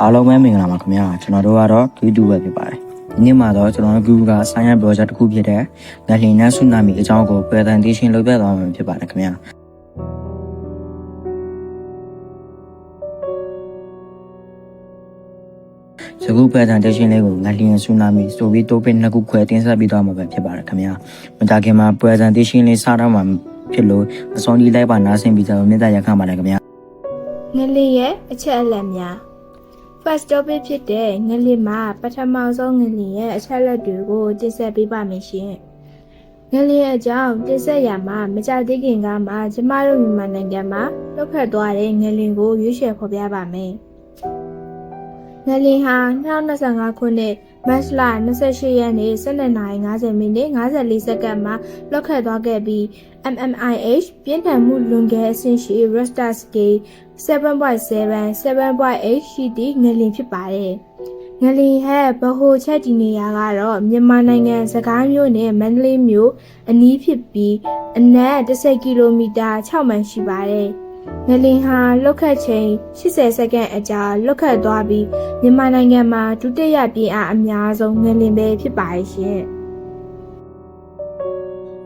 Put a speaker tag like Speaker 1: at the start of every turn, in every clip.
Speaker 1: အားလုံးပဲမင်္ဂလာပါခင်ဗျာကျွန်တော်တို့ကတော့ Q2 ပဲဖြစ်ပါတယ်ဒီနေ့မှာတော့ကျွန်တော်တို့ Q က Science Project တစ်ခုဖြစ်တဲ့ငလျင်နဲ့ Tsunami အကြောင်းကို presentation လုပ်ပြသွားမှာဖြစ်ပါတယ်ခင်ဗျာစကူ presentation လေးကိုငလျင် Tsunami ဆိုပြီး topic နှစ်ခုခွဲတင်ဆက်ပြီးသွားမှာပဲဖြစ်ပါတယ်ခင်ဗျာမကြခင်မှာ presentation လေးစတော့မှာဖြစ်လို့အစောကြီးလိုက်ပါနားဆင်ပြီးတော့မြတ်တာရခံပါတယ်ခင်ဗျာ
Speaker 2: ငလင်ရဲ့အချက်အလက်များ first topic ဖြစ်တဲ့ငလင်မှာပထမဆုံးငလင်ရဲ့အချက်အလက်တွေကိုတင်ဆက်ပေးပါမယ်ရှင်ငလင်အကြောင်းတင်ဆက်ရမှာမကြသေးခင်ကမှကျမတို့မြန်မာနိုင်ငံမှာလွတ်ခတ်သွားတဲ့ငလင်ကိုရွေးချယ်ဖော်ပြပါမယ်ငလင်ဟာ2025ခုနှစ်မတ်လ28ရက်နေ့12:50မိနစ်54စက္ကန့်မှာလွတ်ခတ်သွားခဲ့ပြီး MMIH ပြင်းထန်မှုလွန်ကဲအဆင့်ရှိ Richter scale 7.7 7.8ရှိသည့်ငလျင်ဖြစ်ပါတယ်။ငလျင်ဟဲ့ဗဟိုချက်တည်နေရာကတော့မြန်မာနိုင်ငံစကိုင်းမြို့နယ်မန္တလေးမြို့အနီးဖြစ်ပြီးအနက်10ကီလိုမီတာ6မိုင်ရှိပါတယ်။ငလျင်ဟာလွတ်ခတ်ချိန်80စက္ကန့်အကြာလွတ်ခတ်သွားပြီးမြန်မာနိုင်ငံမှာဒုတိယပြင်းအားအများဆုံးငလျင်ပဲဖြစ်ပါရဲ့ရှင်။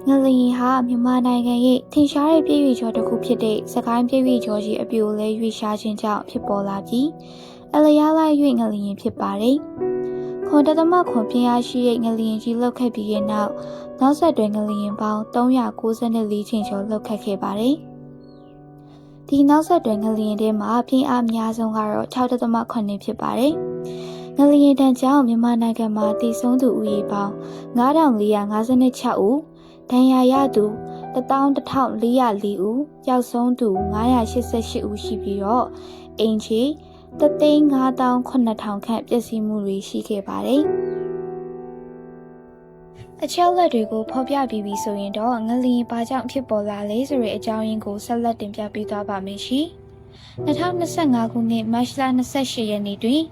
Speaker 3: ငလျင်ဟာမြန်မာနိုင်ငံရဲ့ထင်ရှားတဲ့ပြည်ရွေကျော်တစ်ခုဖြစ်တဲ့စကိုင်းပြည်ရွေကျော်ကြီးအပြိုလဲရွေရှားခြင်းကြောင့်ဖြစ်ပေါ်လာပြီးအလျားလိုက်၍ငလျင်ဖြစ်ပါတယ်။ခွန်တသမခွန်ပြင်းအားရှိတဲ့ငလျင်ကြီးလောက်ခတ်ပြီးတဲ့နောက်နောက်ဆက်တွဲငလျင်ပေါင်း394ချိန်ကျော်လောက်ခတ်ခဲ့ပါတယ်။ဒီနောက်ဆက်တွဲငလျင်ထဲမှာပြင်းအားအများဆုံးကတော့6တသမခွန်နေဖြစ်ပါတယ်။ငလျင်တန်ကြောင့်မြန်မာနိုင်ငံမှာတည်ဆုံးသူဦးရေပေါင်း9456ဦး ဒဏ်ရာရသူ11404ဦးကြောက်ဆုံးသူ988ဦးရှိပြီးတော့အင်ချီ359,000ခန့်ပျက်စီးမှုတွေရှိခဲ့ပါတယ်။အချက်လက်တွေကိုဖော်ပြပြီးပြီဆိုရင်တော့ငလျင်ဘာကြောင့်ဖြစ်ပေါ်လာလဲဆိုတဲ့အကြောင်းရင်းကိုဆက်လက်တင်ပြပေးသွားပါမယ်ရှင်။ 2025ခုနှစ်မတ်လ28ရက်နေ့တွင်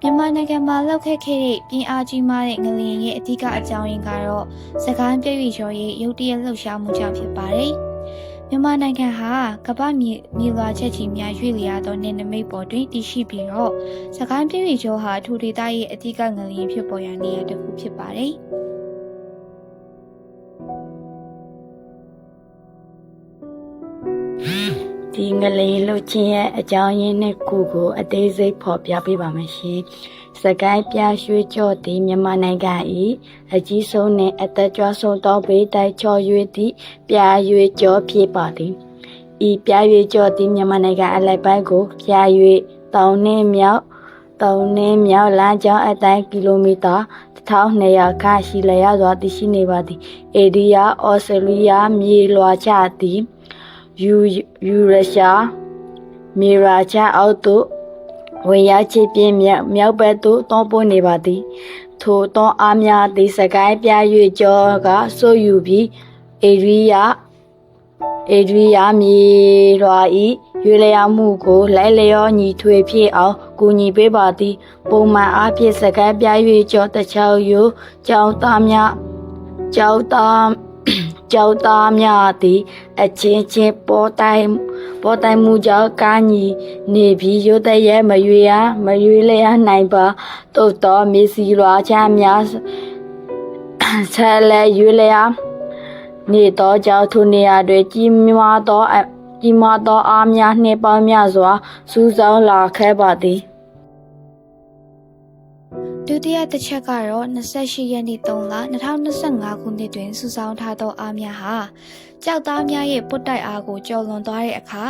Speaker 3: မြန်မာနိုင်ငံမှာလောက်ခဲ့ခဲ့တဲ့ပြင်းအားကြီးမားတဲ့ငလျင်ရဲ့အဓိကအကြောင်းရင်းကတော့စကိုင်းပြည့်ရွေကျော်ရဲ့ရုတ်တရက်လှုပ်ရှားမှုကြောင့်ဖြစ်ပါတယ်။မြန်မာနိုင်ငံဟာကမ္ဘာမြေမြေလွှာချက်ကြီးများရွေ့လျားသောနေနမိတ်ပေါ်တွင်တည်ရှိပြီးတော့စကိုင်းပြည့်ရွေကျော်ဟာထူဒေသရဲ့အဓိကငလျင်ဖြစ်ပေါ်ရာနေရာတစ်ခုဖြစ်ပါတယ်။
Speaker 4: ဒီငလျင်လှုပ်ခြင်းရဲ့အကြောင်းရင်းနှစ်ခုကိုအသေးစိတ်ဖော်ပြပေးပါမယ်ရှင်။စကိုင်းပြရွှေကျော်သည်မြန်မာနိုင်ငံ၏အကြီးဆုံးနှင့်အသက်ကြွဆုံးသောဘေးတိုက်ချော်၍သည့်ပြရွှေကျော်ဖြစ်ပါသည်။ဤပြရွှေကျော်သည်မြန်မာနိုင်ငံအလိုက်ပိုင်းကိုပြ၍တောင်နှင်းမြောက်တောင်နှင်းမြောက်လမ်းကြောင်းအတိုင်းကီလိုမီတာ1200ခန့်ရှိလျက်စွာတည်ရှိနေပါသည်။အေဒီယာအော်စတြေးလျမြေလွှာချသည် ယူယူရရှာမီရာချအောက်သို့ဝင်ရောက်ချပြင်းမြောက်မြောက်ဘက်သို့တောပို့နေပါသည် ထိုတောအားများသည်စကိုင်းပြ၍ကြောကဆိုယူပြီးအေရီယာအေရီယာမီရွာဤရွေလျာမှုကိုလိုက်လျောညီထွေဖြစ်အောင်ကူညီပေးပါသည် ပုံမှန်အားဖြင့်စကိုင်းပြ၍ကြောတချောက်ယူကြောင်းသားများကြောင်းသားကြောက်သားများသည် အချင်းချင်းပေါ်တိုင်ပေါ်တိုင်မှုကြောင့်ကာညီနေပြီးရုတ်တရက်မရွေရမရွေလျနိုင်ပါသို့တော်မေစီလွာချမ်းများဆက်လက်ရွေလျနေသောကြောင့်ထိုနေရာတွင်ကြီးမားသောအကြီးမားသောအားများနှင့်ပေါင်းများစွာစူးစောင်းလာခဲ့ပါသည်
Speaker 3: ဒုတိယတစ်ချက်ကတော့28ရက်နေ့3လ2025ခုနှစ်တွင်စုဆောင်းထားသောအားများဟာကြောက်သားများရဲ့ပုတ်တိုက်အားကိုကျော်လွန်သွားတဲ့အခါ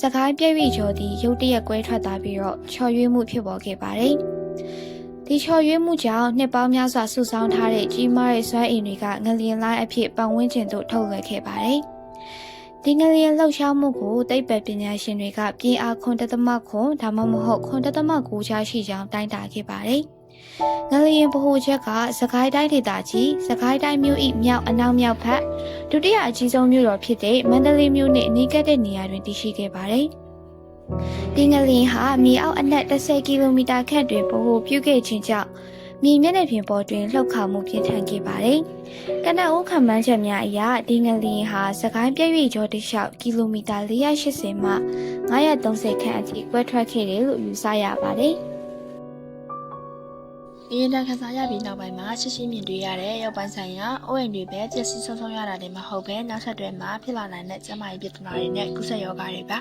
Speaker 3: စကိုင်းပြည့်ဝကျော်သည့်ရုတ်တရက်ကွဲထွက်သွားပြီးတော့ချော်ရွေးမှုဖြစ်ပေါ်ခဲ့ပါတယ်။ဒီချော်ရွေးမှုကြောင့်နှစ်ပေါင်းများစွာစုဆောင်းထားတဲ့ကြီးမားတဲ့စွမ်းအင်တွေကငလျင်လိုင်းအဖြစ်ပတ်ဝန်းကျင်သို့ထုတ်လွှင့်ခဲ့ပါတယ်။ဒီငလျင်လှုပ်ရှားမှုကိုသိပ္ပံပညာရှင်တွေကပြင်းအားခွန်တသမခွန်ဒါမှမဟုတ်ခွန်တသမကိုချရှိကြောင်းတိုင်းတာခဲ့ပါတယ်။ ငလျင်ဗဟိုချက်ကစကိုင်းတိုင်းဒေသကြီးစကိုင်းတိုင်းမြို့၏မြောက်အနောက်မြောက်ဘက်ဒုတိယအကြီးဆုံးမြို့တော်ဖြစ်တဲ့မန္တလေးမြို့နှင့်အနီးကပ်တဲ့နေရာတွင်တည်ရှိခဲ့ပါတယ်။ဒီငလျင်ဟာမြေအောက်အနက်10ကီလိုမီတာခန့်တွင်ဗဟိုပြုခဲ့ခြင်းကြောင့်မြေမျက်နှာပြင်ပေါ်တွင်လှုပ်ခါမှုပြင်းထန်ခဲ့ပါတယ်။ကနအုပ်ခံမှန်းချက်များအရဒီငလျင်ဟာစကိုင်းပြည့်ရွေကျော်တစ်လျှောက်ကီလိုမီတာ480မှ930ခန့်အထိကွဲထွက်ခဲ့တယ်လို့ယူဆရပါတယ်။
Speaker 5: ငရင်တန်ခန်းစားရပြီးနောက်ပိုင်းမှာရှင်းရှင်းမြင်တွေ့ရတဲ့ရောက်ပိုင်းဆိုင်ရာအိုးအိမ်တွေပဲပျက်စီးဆုံးရှုံးရတာတွေမဟုတ်ပဲနောက်ဆက်တွဲမှာဖြစ်လာနိုင်တဲ့ကျန်းမာရေးပြဿနာတွေနဲ့ကုသရောဂါတွေပါ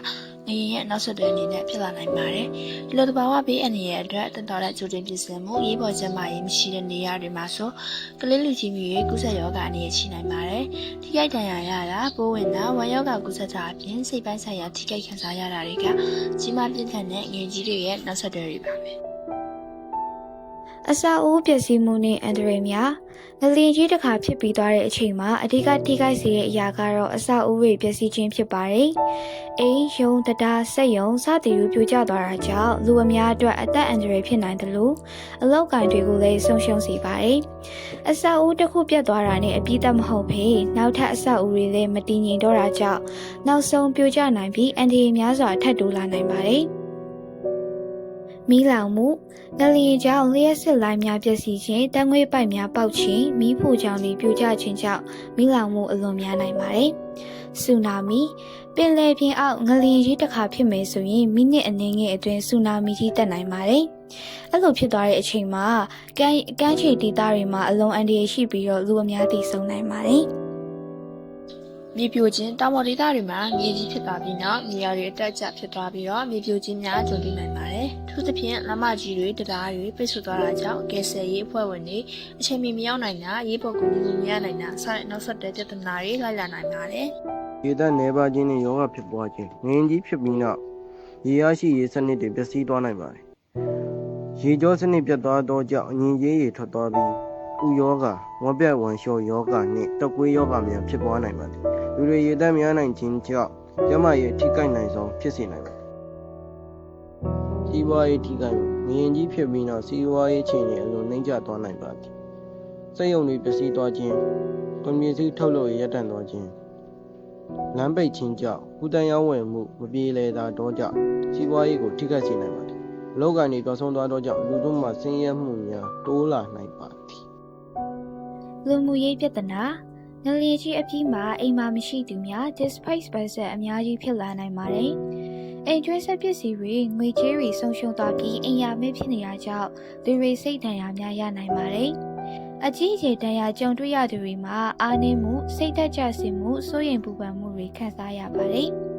Speaker 5: ငရင်ရဲ့နောက်ဆက်တွဲအနေနဲ့ဖြစ်လာနိုင်ပါတယ်ဒီလိုတဘာဝဘေးအနေရဲ့အတွက်တန်တော်တဲ့ကြိုတင်ပြင်ဆင်မှုရေးပေါ်ကျန်းမာရေးမရှိတဲ့နေရာတွေမှာဆိုကလေးလူကြီးမျိုးကုသရောဂါအနေနဲ့ရှိနိုင်ပါတယ်ထိခိုက်ဒဏ်ရာရတာပိုးဝင်တာဝမ်းရောဂါကုသတာအပြင်စိတ်ပိုင်းဆိုင်ရာထိခိုက်ခံစားရတာတွေကကြီးမားပြင်းထန်တဲ့ငယ်ကြီးတွေရဲ့နောက်ဆက်တွဲတွေပါပဲ
Speaker 3: အစာအိုးပျက်စီးမှုနဲ့အန္တရာယ်များငလျင်ကြီးတစ်ခါဖြစ်ပြီးသွားတဲ့အချိန်မှာအဓိကထိခိုက်စေတဲ့အရာကတော့အစာအိုးတွေပျက်စီးခြင်းဖြစ်ပါတယ်။အိမ်ယုံတတားဆက်ယုံစသည်တို့ပြိုကျသွားတာကြောင့်လူအများအတွက်အသက်အန္တရာယ်ဖြစ်နိုင်တယ်လို့အလောက်ကန်တွေကိုလည်းဆုံးရှုံးစေပါတယ်။အစာအိုးတစ်ခုပြတ်သွားတာနဲ့အပြည့်သက်မဟုတ်ဘဲနောက်ထပ်အစာအိုးတွေလည်းမတည်ငြိမ်တော့တာကြောင့်နောက်ဆုံးပြိုကျနိုင်ပြီးအန္တရာယ်များစွာထပ်တိုးလာနိုင်ပါတယ်။ မီးလောင်မှုငလျင်ကြောင့်လျှက်စစ်လိုင်းများပျက်စီးခြင်းတံငွေပိုက်များပေါက်ခြင်းမီးဖိုကြောင့်တွေပြိုကျခြင်းကြောင့်မီးလောင်မှုအလွန်များနိုင်ပါတယ်။ဆူနာမီပင်လယ်ပြင်အောက်ငလျင်ကြီးတစ်ခါဖြစ်မယ်ဆိုရင်မိနစ်အနည်းငယ်အတွင်းဆူနာမီကြီးတက်နိုင်ပါတယ်။အဲ့လိုဖြစ်သွားတဲ့အချိန်မှာကမ်းကမ်းခြေဒေသတွေမှာအလွန်အန္တရာယ်ရှိပြီးတော့လူအများသိဆုံးနိုင်ပါတယ်။
Speaker 5: မြေပြိုခြင်းတောင်ပေါ်ဒေသတွေမှာမြေကြီးဖြစ်သွားပြီးနောက်မြေယာတွေအတက်အကျဖြစ်သွားပြီးတော့မြေပြိုခြင်းများကြုံတွေ့နိုင်ပါတယ်။ ထူးသဖြင့်လမ်းမကြီးတွေတရားတွေပိတ်ဆို့သွားတာကြောင့်ကယ်ဆယ်ရေးအဖွဲ့ဝင်တွေအချိန်မီမရောက်နိုင်တာရေးပေါ်ကူညီမှုမရနိုင်တာစတဲ့နောက်ဆက်တွဲပြဿနာတွေလိုက်လာနိုင်ပါတယ်။
Speaker 6: ရေသက်နေပါခြင်းနဲ့ယောဂဖြစ်ပွားခြင်းငရင်ကြီးဖြစ်ပြီးနောက်ရေရရှိရေစနစ်တွေပျက်စီးသွားနိုင်ပါတယ်။ရေကြောစနစ်ပြတ်သွားသောကြောင့်အငင်ကြီးရေထွက်သွားပြီးဥယောဂဝက်ပြက်ဝမ်းလျှောယောဂနှင့်တုပ်ကွေးယောဂများဖြစ်ပွားနိုင်ပါတယ်။လူတွေရေသက်များနိုင်ခြင်းကြောင့်ကျန်းမာရေးထိခိုက်နိုင်ဆုံးဖြစ်စေနိုင်ပါတယ်။ စီးပွားရေးထိခိုက်မှုငရင်ကြီးဖြစ်ပြီးနောက်စီးပွားရေးခြေအနေအလွန်နှိမ့်ကျသွားနိုင်ပါသည်။စိတ်ယုံတွေပျက်စီးသွားခြင်းကွန်ပျူတာထုတ်လုပ်ရေးရပ်တန့်သွားခြင်းလမ်းပိတ်ခြင်းကြောင့်ကုသန်းရောင်းဝယ်မှုမပြေလည်တာတော့ကြောင့်စီးပွားရေးကိုထိခိုက်စေနိုင်ပါတယ်။အလောက်ကန်တွေပြောင်းဆုံးသွားတော့ကြောင့်လူတို့မှာဆင်းရဲမှုများတိုးလာနိုင်ပါသည်
Speaker 3: လူမှုရေးပြဿနာငလျင်ကြီးအပြီးမှာအိမ်မှာမရှိသူများ displace ပဲဆက်အများကြီးဖြစ်လာနိုင်ပါတယ်။ အိမ်ကျွေးဆက်ပစ္စည်းတွေငွေကြေးတွေဆုံးရှုံးသွားပြီးအိမ်ယာမဲ့ဖြစ်နေတာကြောင့်လူတွေစိတ်ဒဏ်ရာများရနိုင်ပါတယ်။အကြီးအကျယ်ဒဏ်ရာကြုံတွေ့ရသူတွေမှာအားနည်းမှုစိတ်သက်ကြစင်မှုစိုးရိမ်ပူပန်မှုတွေခံစားရပါတယ်။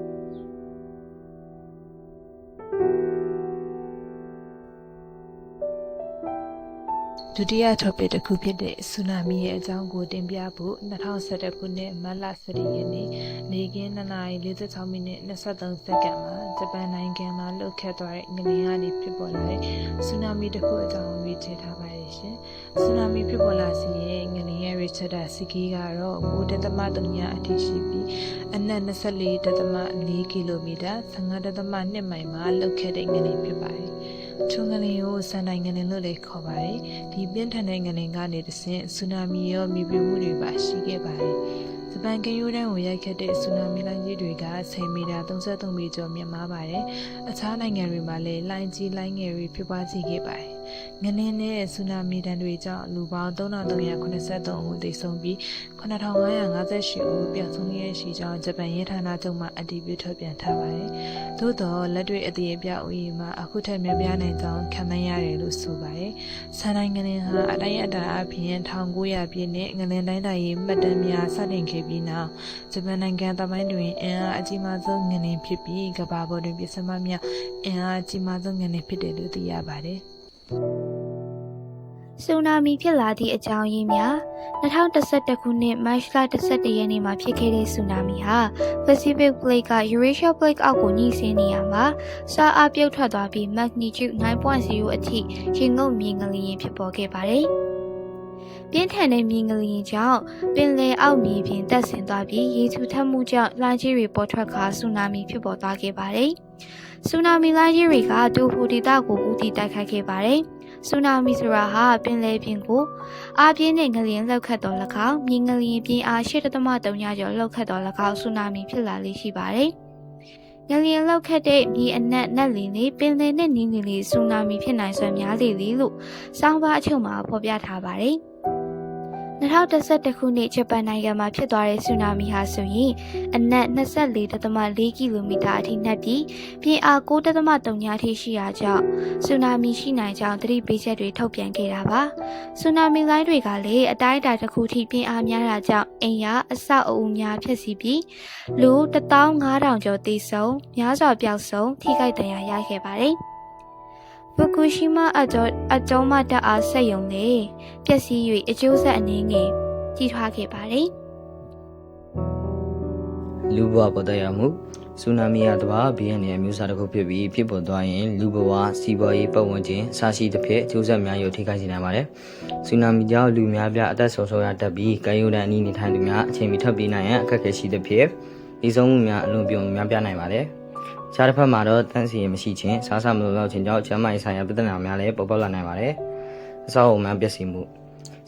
Speaker 7: ဒုတိယ topic တစ်ခုဖြစ်တဲ့ဆူနာမီရဲ့အကြောင်းကိုတင်ပြဖို့2011ခုနှစ်မတ်လ17ရက်နေ့နေ့ကင်း2:46မိနစ်23စက္ကန့်မှာဂျပန်နိုင်ငံမှာလှုပ်ခတ်သွားတဲ့ငလျင်ကနေဖြစ်ပေါ်လာတဲ့ဆူနာမီတစ်ခုအကြောင်းရွေးချယ်ထားပါတယ်ရှင်။ဆူနာမီဖြစ်ပေါ်လာစီရဲ့ငလျင်ရဲ့ Richter စီကီကတော့9.3အထိရှိပြီးအနက်24.4ကီလိုမီတာ15.2မိုင်မှာလှုပ်ခတ်တဲ့ငလျင်ဖြစ်ပါတယ်။ ထုံငလင်ကိုစန်တိုင်းငလင်လို့လည်းခေါ်ပါတယ်။ဒီပြင်းထန်တဲ့ငလင်ကနေတဆင့်ဆူနာမီရောမြေပြိုမှုတွေပါရှိခဲ့ပါတယ်။ဂျပန်ကမ်းရိုးတန်းကိုရိုက်ခတ်တဲ့ဆူနာမီလိုင်းကြီးတွေက10မီတာ33မီကျော်မြင့်မားပါတယ်။အခြားနိုင်ငံတွေမှာလည်းလိုင်းကြီးလိုင်းငယ်တွေဖြစ်ပွားစီခဲ့ပါတယ်။ ငလင်းနဲ့ဆူနာမီတန်တွေကြောင့်လူပေါင်း3383ဦးသေဆုံးပြီး9558ဦးပျောက်ဆုံးရရှိကြောင်းဂျပန်ရဲဌာနချုပ်မှအတည်ပြုထုတ်ပြန်ထားပါတယ်။သို့တော့လက်တွေ့အသေးအပြောက်ဦးရေမှာအခုထက်များပြားနိုင်ကြောင်းခံမှန်းရတယ်လို့ဆိုပါတယ်။ဆန်တိုင်းငလင်းဟာအတိုင်းအတာအပြင်1900ပြည့်နှစ်ငလင်းတိုင်းတိုင်းရေးမှတ်တမ်းများစတင်ခဲ့ပြီးနောက်ဂျပန်နိုင်ငံတမိုင်းတွင်အင်အားအကြီးမားဆုံးငလင်းဖြစ်ပြီးကမ္ဘာပေါ်တွင်ပြစမများအင်အားအကြီးမားဆုံးငလင်းဖြစ်တယ်လို့သိရပါတယ်။
Speaker 3: ဆူနာမီဖြစ်လာသည့်အကြောင်းရင်းများ2011ခုနှစ်မတ်လ17ရက်နေ့မှာဖြစ်ခဲ့တဲ့ဆူနာမီဟာ Pacific Plate က Eurasia Plate အောက်ကိုညှိဆင်းနေရမှာစားအားပြုတ်ထွက်သွားပြီး magnitude 9.0အထိရင်ငုံမြေငလျင်ဖြစ်ပေါ်ခဲ့ပါတယ်။ ပြင်းထန်တဲ့မြေငလျင်ကြောင့်ပင်လယ်အောက်မြေပြင်တက်ဆင်သွားပြီးရေထူထပ်မှုကြောင့်လှိုင်းကြီးတွေပေါ်ထွက်ခါဆူနာမီဖြစ်ပေါ်သွားခဲ့ပါတယ်။ဆူနာမီလှိုင်းကြီးတွေကတူဟူဒေသကိုဦးတည်တိုက်ခိုက်ခဲ့ပါတယ်။ဆူနာမီဆိုတာဟာပင်လယ်ပြင်ကိုအားပြင်းတဲ့ငလျင်လောက်ခတ်တော်၎င်းမြေငလျင်ပြင်းအား8.3ညကျော်လောက်ခတ်တော်၎င်းဆူနာမီဖြစ်လာလေးရှိပါတယ်။ငလျင်လောက်ခတ်တဲ့မြေအနက်နက်လီလေးပင်လယ်နဲ့နင်းလီလေးဆူနာမီဖြစ်နိုင်စွမ်းများလေလေလို့စောင်းပါအချုပ်မှာဖော်ပြထားပါတယ်။ 2011ခုနှစ်ဂျပန်နိုင်ငံမှာဖြစ်သွားတဲ့ဆူနာမီဟာဆိုရင်အနက်24.4ကီလိုမီတာအထိနှက်ပြီးပြင်းအား9.3ညအထိရှိရာကြောင့်ဆူနာမီရှိနိုင်ကြောင်းသတိပေးချက်တွေထုတ်ပြန်ခဲ့တာပါ။ဆူနာမီလိုင်းတွေကလည်းအတိုင်းအတာတစ်ခုထိပြင်းအားများတာကြောင့်အိမ်ယာအဆောက်အဦများဖြစ်စီပြီးလူ15000ကျော်သေဆုံးများစွာပျောက်ဆုံးထိခိုက်ဒဏ်ရာရခဲ့ပါတယ်။ ဖူကူရှီမာအကျော်အကျော်မတက်အားဆက်ယုံလေပျက်စီး၍အကျိုးဆက်အနည်းငယ်ကြီးထွားခဲ့ပါတယ်
Speaker 1: လူဘဝပေါ်သက်ရောက်မှုဆူနာမီဟာတဘာဘီယန်ရဲ့အမျိုးအစားတစ်ခုဖြစ်ပြီးဖြစ်ပေါ်သွားရင်လူဘဝစီးပွားရေးပတ်ဝန်းကျင်အစရှိသဖြင့်အကျိုးဆက်များရုပ်ထိခိုက်စေနိုင်ပါတယ်။ဆူနာမီကြောင့်လူများပြားအသက်ဆုံးရှုံးရတတ်ပြီးကံရိုးတန်းအနည်းနေထိုင်သူများအချိန်မီထပ်ပြေးနိုင်ရန်အခက်အခဲရှိသဖြင့်ဒီဆုံးမှုများအလွန်ပြုံများပြားနိုင်ပါတယ်။ ခြားတစ်ဖက်မှာတော့တန်းစီရင်မရှိခြင်းစားစမလိုတော့ခြင်းကြောင့်ကျန်းမာရေးဆိုင်ရာပြဿနာများလည်းပေါ်ပေါက်လာနိုင်ပါတယ်။အဆောက်အအုံများပျက်စီးမှု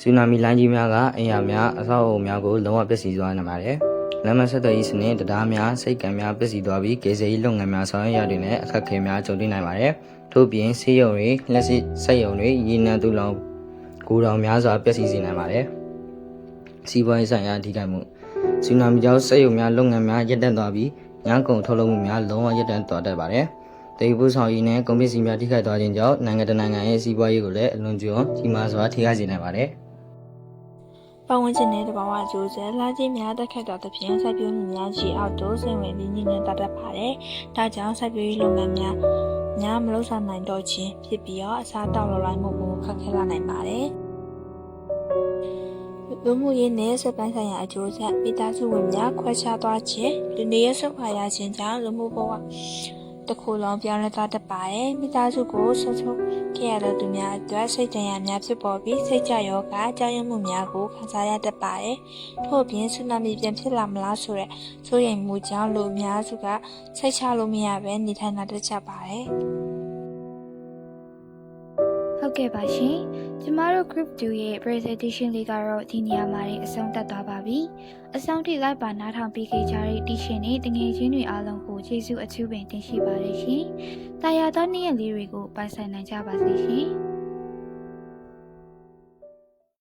Speaker 1: ဆူနာမီလိုင်းကြီးများကအင်အားများအဆောက်အအုံများကိုလုံးဝပျက်စီးသွားနိုင်ပါတယ်။လမ်းမဆက်သွယ်ရေးစနစ်တရားများစိတ်ကံများပျက်စီးသွားပြီးကေဇေးလုပ်ငန်းများဆောင်ရွက်ရတဲ့နဲ့အခက်အခဲများကြုံတွေ့နိုင်ပါတယ်။ထို့ပြင်ဆေးရုံတွေလက်ရှိစက်ရုံတွေရေနံတူလောင်ကိုတောင်များစွာပျက်စီးစေနိုင်ပါတယ်။စီးပွားရေးဆိုင်ရာအဓိကမှုဆူနာမီကြောင့်စက်ရုံများလုပ်ငန်းများရပ်တန့်သွားပြီး ညကုန်ထုတ်လုပ်မှုများလုံးဝရပ်တန့်သွားတတ်ပါတယ်။တေဘူးဆောင်ရည်နဲ့ကုန်ပစ္စည်းများထိခိုက်သွားခြင်းကြောင့်နိုင်ငံတကာနိုင်ငံရဲ့စီးပွားရေးကိုလည်းအလွန်ကျွံကြီးမားစွာထိခိုက်စေနိုင်ပါတယ်။
Speaker 8: ပတ်ဝန်းကျင်နဲ့တဘာဝအကျိုးဆက်လာခြင်းများတက်ခတ်တော်သဖြင့်စိုက်ပျိုးမှုများကြီးအောက်သို့ဆင်းဝင်ပြီးညဉ့်ညံတတ်တတ်ပါတယ်။ဒါကြောင့်စိုက်ပျိုးရေးလုပ်ငန်းများများမလုပ်ဆောင်နိုင်တော့ခြင်းဖြစ်ပြီးတော့အစားတောက်လောလိုက်မှုကိုခက်ခဲလာနိုင်ပါတယ်။ လူမှုရေးနဲ့စက်ပိုင်းဆိုင်ရာအကျိုးဆက်မိသားစုဝင်များခွဲခြားသွားခြင်းလူနေရဆုတ်ခွာရခြင်းကြောင့်လူမှုဘဝတစ်ခုလုံးပြောင်းလဲသွားတတ်ပါတယ်မိသားစုကိုဆွဆုံးခဲ့ရတဲ့သူများအတွက်စိတ်ဒဏ်ရာများဖြစ်ပေါ်ပြီးစိတ်ကြယောဂကြောက်ရွံ့မှုများကိုခံစားရတတ်ပါတယ်ထို့အပြင်ဆူနာမီပြန်ဖြစ်လာမလားဆိုတဲ့စိုးရိမ်မှုကြောင့်လူအများစုကစိတ်ချလို့မရဘဲနေထိုင်လာတတ်ကြပါတယ်
Speaker 3: ဟုတ်ကဲ့ပါရှင်ကျမတို့ group 2ရဲ့ presentation လေးကတော့ဒီနေရာမှာနေအဆုံးသတ်သွားပါပြီအဆုံးထိလိုက်ပါနားထောင်ပြီးခဲ့ကြတဲ့တီရှင်တွေတငယ်ချင်းတွေအားလုံးကိုကျေးဇူးအထူးပင်တင်ရှိပါတယ်ရှင်တာယာသောနေ့ရက်လေးတွေကိုပိုင်ဆိုင်နိုင်ကြပါစေရှင်